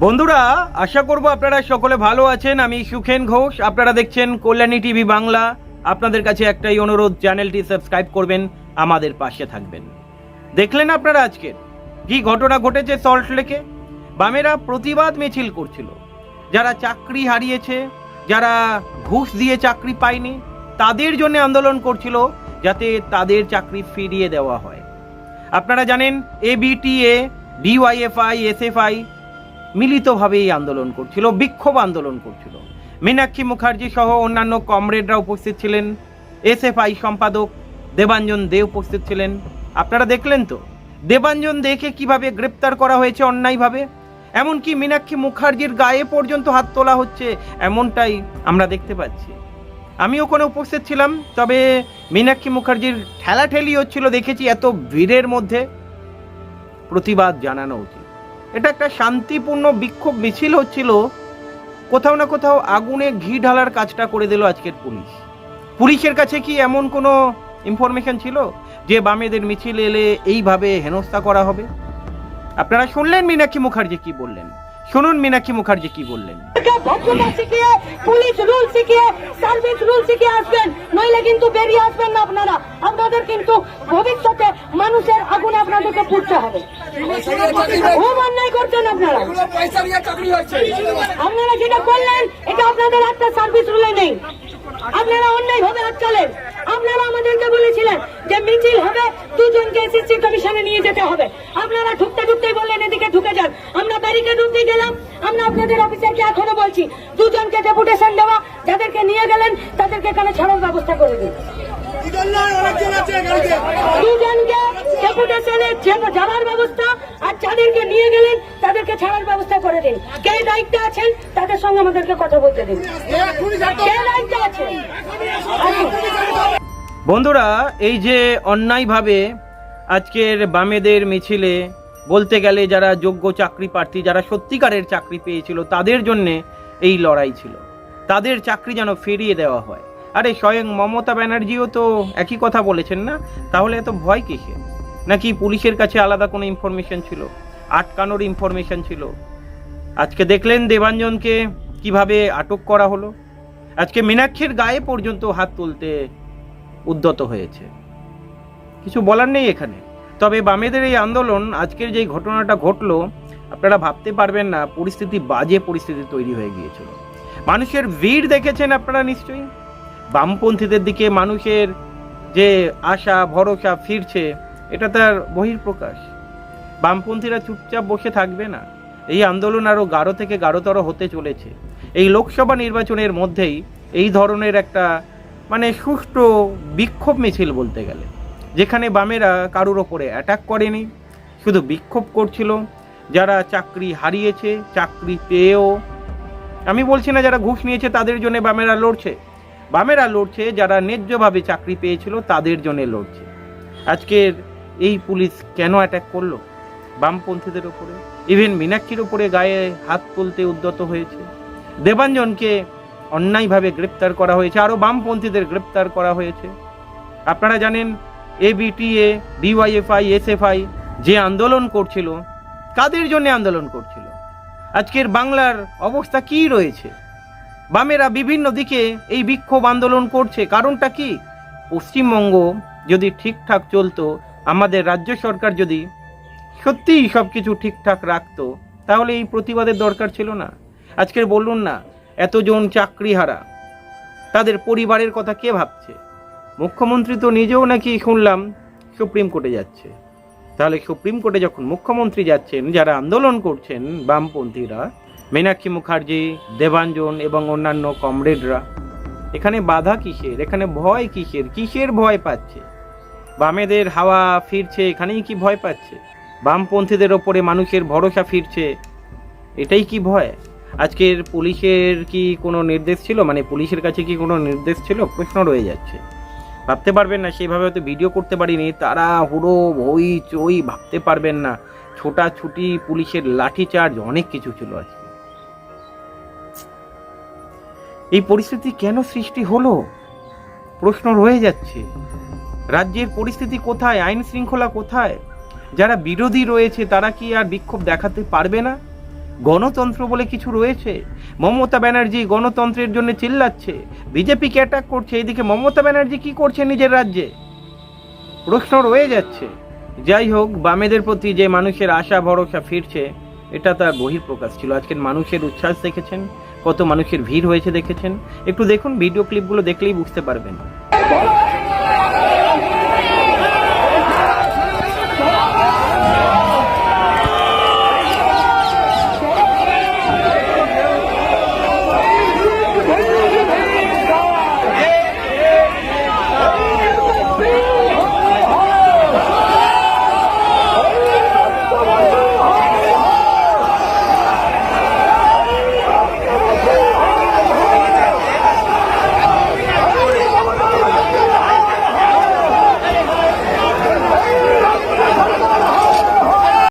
বন্ধুরা, আশা করব আপনারা সকলে ভালো আছেন। আমি সুখেন ঘোষ। আপনারা দেখছেন কল্যাণী টিভি বাংলা। আপনাদের কাছে একটাই অনুরোধ, চ্যানেলটি সাবস্ক্রাইব করবেন, আমাদের পাশে থাকবেন। দেখলেন আপনারা আজকে? কি ঘটনা ঘটেছে সল্ট লেকে? বামেরা প্রতিবাদ মিছিল করছিল। যারা চাকরি হারিয়েছে, যারা ঘুষ দিয়ে চাকরি পায়নি, তাদের জন্য আন্দোলন করছিল, যাতে তাদের চাকরি ফিরিয়ে দেওয়া হয়। আপনারা জানেন এবিটিএ ডিওয়াইএফআই এসএফআই মিলিতভাবে এই আন্দোলন করছিল, বিক্ষোভ আন্দোলন করছিল। মীনাক্ষী মুখার্জি সহ অন্যান্য কমরেডরা উপস্থিত ছিলেন এসএফআই সম্পাদক দেবাঞ্জন দে উপস্থিত ছিলেন। আপনারা দেখলেন তো, দেবাঞ্জন দেকে কীভাবে গ্রেপ্তার করা হয়েছে অন্যায়ভাবে? এমনকি মীনাক্ষী মুখার্জির গায়ে পর্যন্ত হাত তোলা হচ্ছে, এমনটাই আমরা দেখতে পাচ্ছি। আমি ওখানে উপস্থিত ছিলাম, তবে মীনাক্ষী মুখার্জির ঠেলাঠেলি হচ্ছিল দেখেছি এত ভিড়ের মধ্যে। প্রতিবাদ জানানো উচিত। এটা একটা শান্তিপূর্ণ বিক্ষোভ মিছিল হচ্ছিল, কোথাও না কোথাও আগুনে ঘি ঢালার কাজটা করে দিল আজকের পুলিশ। পুলিশের কাছে কি এমন কোনো ইনফরমেশন ছিল যে বামেদের মিছিল এলে এইভাবে হেনস্থা করা হবে? আপনারা শুনলেন মীনাক্ষী মুখার্জি কি বললেন? শুনুন মীনাক্ষী মুখার্জি কি বললেন। ভদ্রতা শিখিয়ে, পুলিশ রুল শিখিয়ে সার্ভিস রুল শিখিয়ে আসবেন। নইলে কিন্তু বেরিয়ে আসবেন না আপনারা। আপনাদের কিন্তু ভবিষ্যতে মানুষের আগুনে আপনাদেরকে পুড়তে হবে। খুব অন্যায় করছেন আপনারা। আপনারা যেটা করলেন, এটা আপনাদের একটা সার্ভিস রুলে নেই। আপনারা অন্যায় ভাবে হাত আপনারা আমাদেরকে বলেছিলেন যে মিছিল হবে, দুজনকে এসএসসি কমিশনে নিয়ে যেতে হবে। আপনারা ঢুকতে ঢুকতেই বললেন, এদিকে ঢুকে যান। আমরা ব্যারিকেড ঢুকতে গেলাম। আমরা আপনাদের অফিসারকে এখনও বলছি, দুজনকে ডেপুটেশন দেওয়া, যাদেরকে নিয়ে গেলেন, তাদেরকে এখানে ছাড়ার ব্যবস্থা করে দিন। দুজনকে ডেপুটেশনে যাওয়ার ব্যবস্থা, আর যাদেরকে নিয়ে গেলেন, তাদেরকে ছাড়ার ব্যবস্থা করে দিন। কে দায়িত্বে আছেন, তাদের সঙ্গে আমাদেরকে কথা বলতে দিন। আছেন? বন্ধুরা, এই যে অন্যায়ভাবে আজকের বামেদের মিছিলে বলতে গেলে যারা যোগ্য চাকরি প্রার্থী, যারা সত্যিকারের চাকরি পেয়েছিল, তাদের জন্য এই লড়াই ছিল। তাদের চাকরি যেন ফিরিয়ে দেওয়া হয়। আরে স্বয়ং মমতা ব্যানার্জিও তো একই কথা বলেছেন না? তাহলে এত ভয় কিসে নাকি পুলিশের কাছে আলাদা কোনো ইনফরমেশন ছিল? আটকানোর ইনফরমেশন ছিল? আজকে দেখলেন দেবাঞ্জনকে কীভাবে আটক করা হলো? আজকে মীনাক্ষীর গায়ে পর্যন্ত হাত তুলতে উদ্যত হয়েছে। কিছু বলার নেই এখানে। তবে বামেদের এই আন্দোলন, আজকের যে ঘটনাটা ঘটলো, আপনারা ভাবতে পারবেন না, পরিস্থিতি বাজে পরিস্থিতি তৈরি হয়ে গিয়েছিল। মানুষের ভিড় দেখেছেন আপনারা নিশ্চয়ই? বামপন্থীদের দিকে মানুষের যে আশা, ভরসা ফিরছে, এটা তার বহির্প্রকাশ বামপন্থীরা চুপচাপ বসে থাকবে না। এই আন্দোলন আরও গাঢ় থেকে গাঢ়তর হতে চলেছে। এই লোকসভা নির্বাচনের মধ্যেই এই ধরনের একটা মানে সুষ্ঠু বিক্ষোভ মিছিল বলতে গেলে। যেখানে বামেরা কারুর ওপরে অ্যাটাক করেনি, শুধু বিক্ষোভ করছিল, যারা চাকরি হারিয়েছে, চাকরি পেয়েও। আমি বলছি না যারা ঘুষ নিয়েছে, তাদের জন্য বামেরা লড়ছে। বামেরা লড়ছে, যারা ন্যায্যভাবে চাকরি পেয়েছিল, তাদের জন্য লড়ছে। আজকের এই পুলিশ কেন অ্যাটাক করল? বামপন্থীদের উপরে ইভেন মীনাক্ষীর উপরে গায়ে হাত তুলতে উদ্যত হয়েছে। দেবাঞ্জনকে অন্যায়ভাবে গ্রেপ্তার করা হয়েছে আরও বামপন্থীদের গ্রেপ্তার করা হয়েছে। আপনারা জানেন এবিটিএ ডিওয়াইএফআই এসএফআই যে আন্দোলন করছিল, কাদের জন্য আন্দোলন করছিল? আজকের বাংলার অবস্থা কি রয়েছে? বামেরা বিভিন্ন দিকে এই বিক্ষোভ আন্দোলন করছে, কারণটা কি? পশ্চিমবঙ্গ যদি ঠিকঠাক চলতো, আমাদের রাজ্য সরকার যদি সত্যিই সব কিছু ঠিকঠাক রাখতো, তাহলে এই প্রতিবাদের দরকার ছিল না। আজকের বলুন না, এতজন চাকরিহারা, তাদের পরিবারের কথা কে ভাবছে? মুখ্যমন্ত্রী তো নিজেও নাকি শুনলাম সুপ্রিম কোর্টে যাচ্ছে। তাহলে সুপ্রিম কোর্টে যখন মুখ্যমন্ত্রী যাচ্ছেন, যারা আন্দোলন করছেন বামপন্থীরা, মীনাক্ষী মুখার্জি, দেবাঞ্জন এবং অন্যান্য কমরেডরা, এখানে বাধা কিসের? এখানে ভয় কিসের? কিসের ভয় পাচ্ছে? বামেদের হাওয়া ফিরছে, এখানেই কি ভয় পাচ্ছে? বামপন্থীদের ওপরে মানুষের ভরসা ফিরছে, এটাই কি ভয়? আজকের পুলিশের কি কোনো নির্দেশ ছিল? মানে পুলিশের কাছে কি কোনো নির্দেশ ছিল? প্রশ্ন রয়ে যাচ্ছে। ভাবতে পারবেন না সেভাবে হয়তো ভিডিও করতে পারিনি। তারা হুড়ো হই চই ভাবতে পারবেন না। ছোটাছুটি, পুলিশের লাঠি চার্জ, অনেক কিছু ছিল আজকে। এই পরিস্থিতি কেন সৃষ্টি হলো? প্রশ্ন রয়ে যাচ্ছে। রাজ্যের পরিস্থিতি কোথায়? আইন শৃঙ্খলা কোথায়? যারা বিরোধী রয়েছে, তারা কি আর বিক্ষোভ দেখাতে পারবে না? গণতন্ত্র বলে কিছু রয়েছে? মমতা ব্যানার্জি গণতন্ত্রের জন্য চিল্লাচ্ছে। বিজেপিকে অ্যাটাক করছে, এইদিকে মমতা ব্যানার্জি কি করছে নিজের রাজ্যে? প্রশ্ন রয়ে যাচ্ছে। যাই হোক, বামেদের প্রতি যে মানুষের আশা, ভরসা ফিরছে, এটা তার বহিঃপ্রকাশ ছিল। আজকের মানুষের উচ্ছ্বাস দেখেছেন, কত মানুষের ভিড় হয়েছে দেখেছেন। একটু দেখুন ভিডিও ক্লিপগুলো দেখলেই বুঝতে পারবেন।